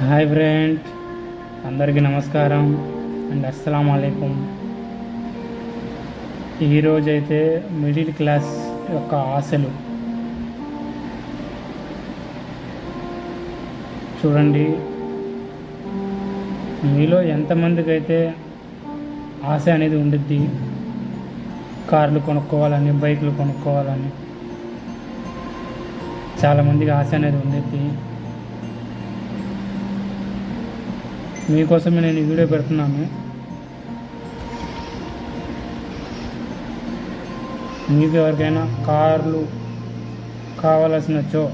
Hi friend అందరికీ నమస్కారం and అస్సలం అయికం ఈరోజైతే మిడిల్ క్లాస్ యొక్క ఆశలు. చూడండి మీలో ఎంతమందికి అయితే ఆశ అనేది ఉండిద్ది కార్లు కొనుక్కోవాలని బైకులు కొనుక్కోవాలని చాలామందికి ఆశ అనేది ఉండిద్ది. మీకోసమే నేను ఈ వీడియో పెడుతున్నాను. మీకు ఎవరికైనా కార్లు కావలసినచో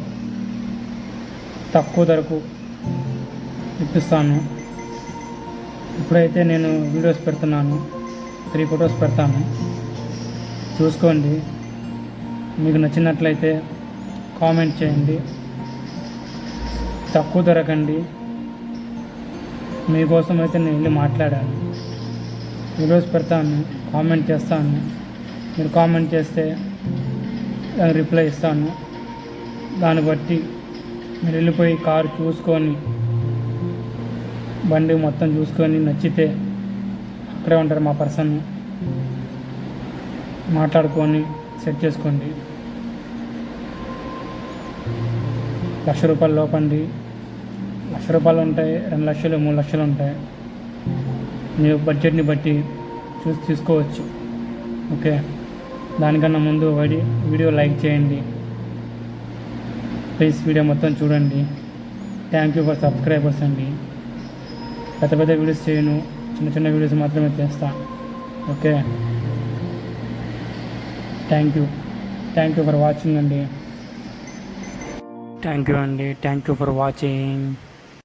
తక్కువ ధరకు ఇప్పిస్తాను. ఇప్పుడైతే నేను వీడియోస్ పెడుతున్నాను. త్రీ ఫొటోస్ పెడతాను. చూసుకోండి. మీకు నచ్చినట్లయితే కామెంట్ చేయండి. తక్కువ ధరకండి. మీకోసం అయితే నేను వెళ్ళి మాట్లాడాను వీడియోస్ పెడతాను కామెంట్ చేస్తాను మీరు కామెంట్ చేస్తే దానికి రిప్లై ఇస్తాను. దాన్ని బట్టి మీరు వెళ్ళిపోయి కారు చూసుకొని బండి మొత్తం చూసుకొని నచ్చితే అక్కడే ఉంటారు మా పర్సన్. మాట్లాడుకొని సెట్ చేసుకోండి. లక్ష రూపాయలు లోపండి. లక్ష రూపాయలు ఉంటాయి రెండు లక్షలు మూడు లక్షలు ఉంటాయి. మీ బడ్జెట్ని బట్టి చూసి తీసుకోవచ్చు ఓకే? దానికన్నా ముందు వడి వీడియో లైక్ చేయండి. ప్లీజ్ వీడియో మొత్తం చూడండి. థ్యాంక్ యూ ఫర్ సబ్స్క్రైబర్స్ అండి. పెద్ద పెద్ద వీడియోస్ చేయను. చిన్న చిన్న వీడియోస్ మాత్రమే చేస్తా. Okay? Thank you. Thank you for watching అండి. థ్యాంక్ యూ అండి. Thank you for watching.